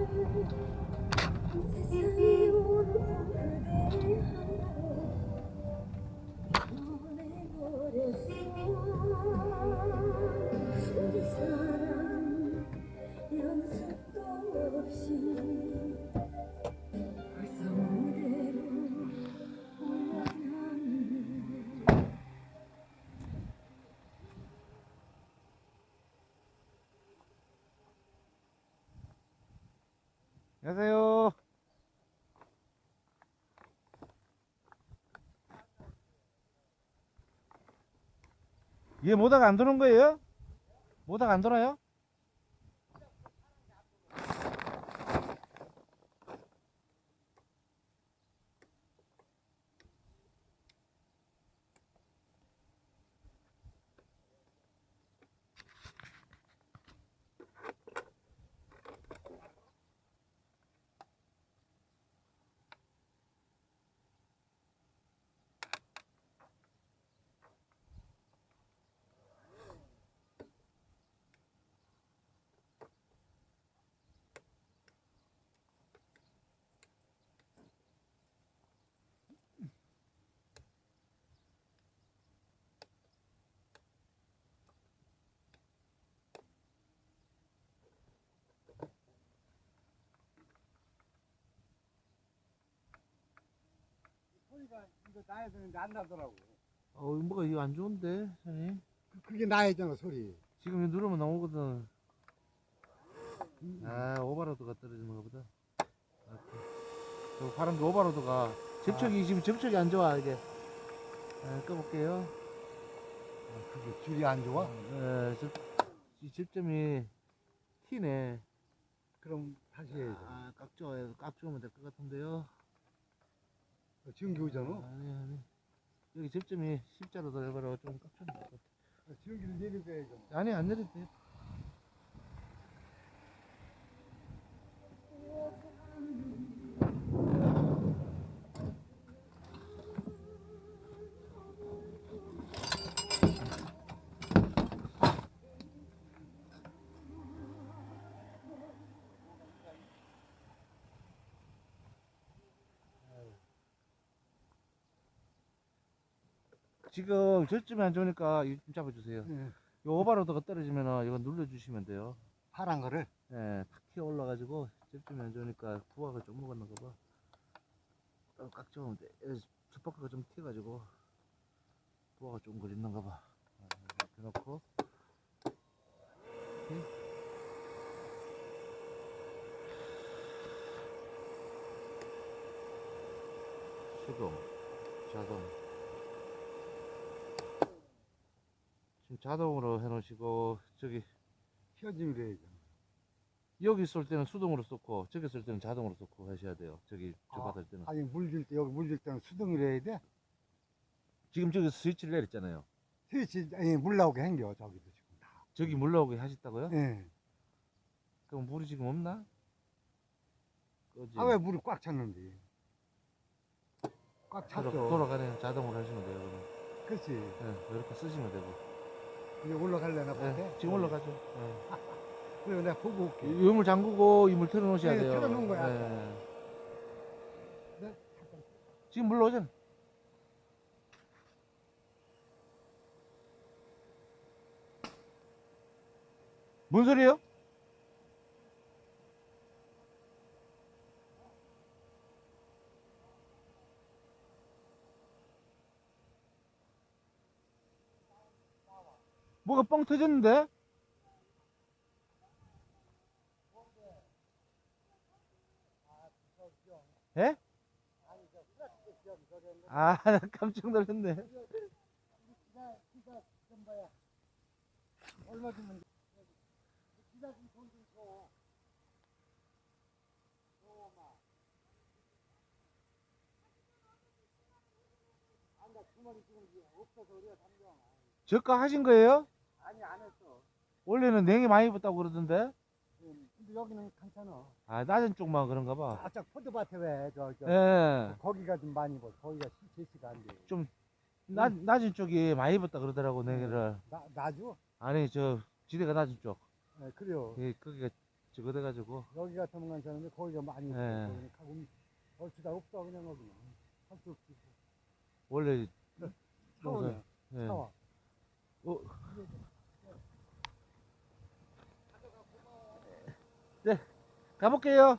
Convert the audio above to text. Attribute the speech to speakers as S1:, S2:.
S1: Thank you.
S2: 안녕하세요. 얘 모다가 안 도는 거예요? 모다가 안 돌아요?
S3: 소리가 이거 나야 되는데 안 나더라고.
S2: 어, 뭐가 이거 안 좋은데, 선생님?
S3: 그- 그게 나야잖아 소리.
S2: 지금 이거 누르면 나오거든. 아, 오버로드가 떨어지는 거 보다. 저 파란 게 오버로드가 접촉이 지금 접촉이 안 좋아 이게. 아, 꺼볼게요.
S3: 아, 그게 줄이 안 좋아?
S2: 예, 접, 이 접점이 튀네.
S3: 그럼 다시 해야죠.
S2: 아, 깍죠, 깍 주면 될 것 같은데요.
S3: 전기 오잖아.
S2: 아니, 아니. 여기 접점이 십자로 들어가라 좀될것 같아.
S3: 전기를 내리고 해야죠.
S2: 아니, 안 내려도 돼. 지금 절점이 안 좋으니까 이거 좀 잡아주세요.
S3: 예.
S2: 요 오버로드가 떨어지면은 이거 눌러주시면 돼요.
S3: 파란 거를
S2: 예, 탁 튀어 올라가지고 접점이 안 좋으니까 부하가 좀 먹었나 봐. 어, 깍지면 돼. 주파크가 좀 튀어가지고 부하가 좀 걸렸는가 봐. 아, 이렇게 놓고 이렇게. 수동, 자동. 지금 자동으로 해놓으시고 저기
S3: 펴짐을 해야죠.
S2: 여기 쏠 때는 수동으로 쏘고 저기 쏠 때는 자동으로 쏘고 하셔야 돼요. 저기 저
S3: 아,
S2: 받을 때는.
S3: 아니 물 줄 때 여기 물 줄 때는 수동을 해야 돼.
S2: 지금 저기 스위치를 내렸잖아요.
S3: 스위치 아니 물 나오게 행겨 저기도 지금 다.
S2: 저기 물 나오게 하셨다고요?
S3: 예.
S2: 그럼 물이 지금 없나? 꺼지.
S3: 아 왜 물이 꽉 찼는데? 꽉
S2: 돌아,
S3: 찼죠.
S2: 돌아가네요. 자동으로 하시면 돼요. 그럼.
S3: 그렇지.
S2: 네, 이렇게 쓰시면 되고.
S3: 이제 올라갈래나
S2: 네,
S3: 보세.
S2: 지금 올라가죠. 네.
S3: 그래 내가 보고 올게.
S2: 이 유물 잠그고 이물 틀어놓으셔야
S3: 네,
S2: 돼요.
S3: 틀어놓은 거야,
S2: 네.
S3: 네.
S2: 지금 물 나오잖아. 뭔 소리예요? 뭐가 뻥 터졌는데? 예? 아, 나 깜짝 놀랐네. 저가 하신 거예요?
S3: 아니 안 했어.
S2: 원래는 냉이 많이 붙다고 그러던데.
S3: 음, 근데 여기는 괜찮아.
S2: 아, 낮은 쪽만 그런가 봐.
S3: 아짝 포도밭에 왜저 저,
S2: 예.
S3: 거기가 좀 많이 보. 거기가 제시가 안 돼.
S2: 좀 낮, 낮은 쪽이 많이 붙다 그러더라고, 냉이를.
S3: 나 나주?
S2: 아니, 저, 지대가 낮은 쪽.
S3: 네, 그래요.
S2: 예, 거기가 지거돼가지고
S3: 여기 같으면 괜찮은데 거기가 많이.
S2: 예.
S3: 거기는 가고 얼추 다 없어 그냥 거기는. 할수 없지.
S2: 원래
S3: 차원이야.
S2: 예.
S3: 차원.
S2: 어. 네, 가볼게요.